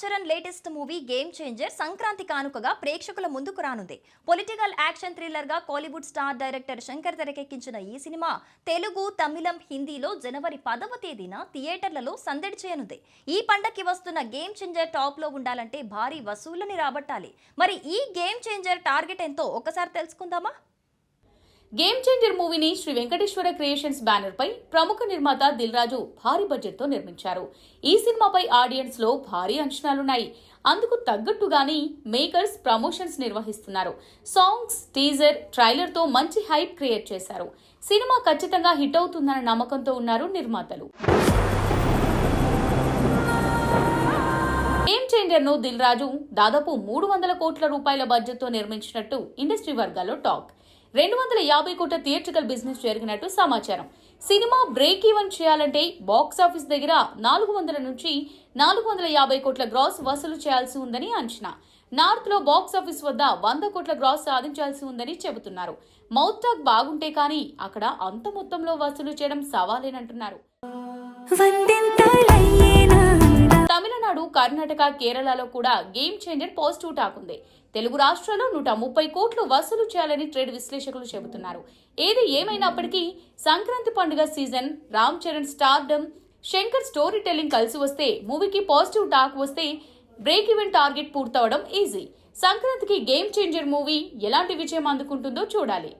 Charan latest movie game changer Sankranti కానుకగా ప్రేక్షకుల ముందుకు రానుంది. పొలిటికల్ యాక్షన్ థ్రిల్లర్గా కోలీవుడ్ స్టార్ డైరెక్టర్ శంకర్ తెరకెక్కించిన ఈ సినిమా తెలుగు తమిళం హిందీలో జనవరి పదవ తేదీన థియేటర్లలో సందడి చేయనుంది. ఈ పండక్కి వస్తున్న గేమ్ చేంజర్ టాప్లో ఉండాలంటే భారీ వసూళ్ళని రాబట్టాలి. మరి ఈ గేమ్ చేంజర్ టార్గెట్ ఎంతో? ఒకసారి తెలుసుకుందామా? గేమ్ చేంజర్ మూవీని శ్రీ వెంకటేశ్వర క్రియేషన్స్ బ్యానర్ పై ప్రముఖ నిర్మాత దిల్ రాజు భారీ బడ్జెట్తో నిర్మించారు. ఈ సినిమాపై ఆడియన్స్లో భారీ అంచనాలున్నాయి. అందుకు తగ్గట్టుగానే మేకర్స్ ప్రమోషన్స్ నిర్వహిస్తున్నారు. సాంగ్స్ టీజర్ ట్రైలర్తో మంచి హైప్ క్రియేట్ చేశారు. సినిమా ఖచ్చితంగా హిట్ అవుతుందన్న నమ్మకంతో ఉన్నారు నిర్మాతలు. గేమ్ చేంజర్ను దిల్ రాజు దాదాపు మూడు వందల కోట్ల రూపాయల బడ్జెట్తో నిర్మించినట్టు ఇండస్ట్రీ వర్గాల్లో టాక్ రెండు వందల యాభై కోట్ల థియేట్రికల్ బిజినెస్ జరిగినట్టు సమాచారం. సినిమా బ్రేక్ ఈవెన్ చేయాలంటే బాక్స్ ఆఫీస్ దగ్గర నాలుగు వందల నుంచి నాలుగు వందల యాభై కోట్ల గ్రాస్ వసూలు చేయాల్సి ఉందని అంచనా. నార్త్లో బాక్స్ ఆఫీస్ వద్ద వంద కోట్ల గ్రాస్ సాధించాల్సి ఉందని చెబుతున్నారు. మౌత్ టాక్ బాగుంటే కానీ అక్కడ అంత మొత్తంలో వసూలు చేయడం సవాలేనంటున్నారు. తమిళనాడు కర్ణాటక కేరళలో కూడా గేమ్ చేంజర్ పాజిటివ్ టాక్ ఉంది. తెలుగు రాష్ట్రాల్లో నూట ముప్పై కోట్లు వసూలు చేయాలని ట్రేడ్ విశ్లేషకులు చెబుతున్నారు. ఏది ఏమైనప్పటికీ సంక్రాంతి పండుగ season Ram Charan stardom Shankar story telling కలిసి వస్తే మూవీకి పాజిటివ్ టాక్ వస్తే బ్రేక్ ఈవెన్ టార్గెట్ పూర్తవడం ఈజీ. సంక్రాంతికి గేమ్ చేంజర్ మూవీ ఎలాంటి విజయం అందుకుంటుందో చూడాలి.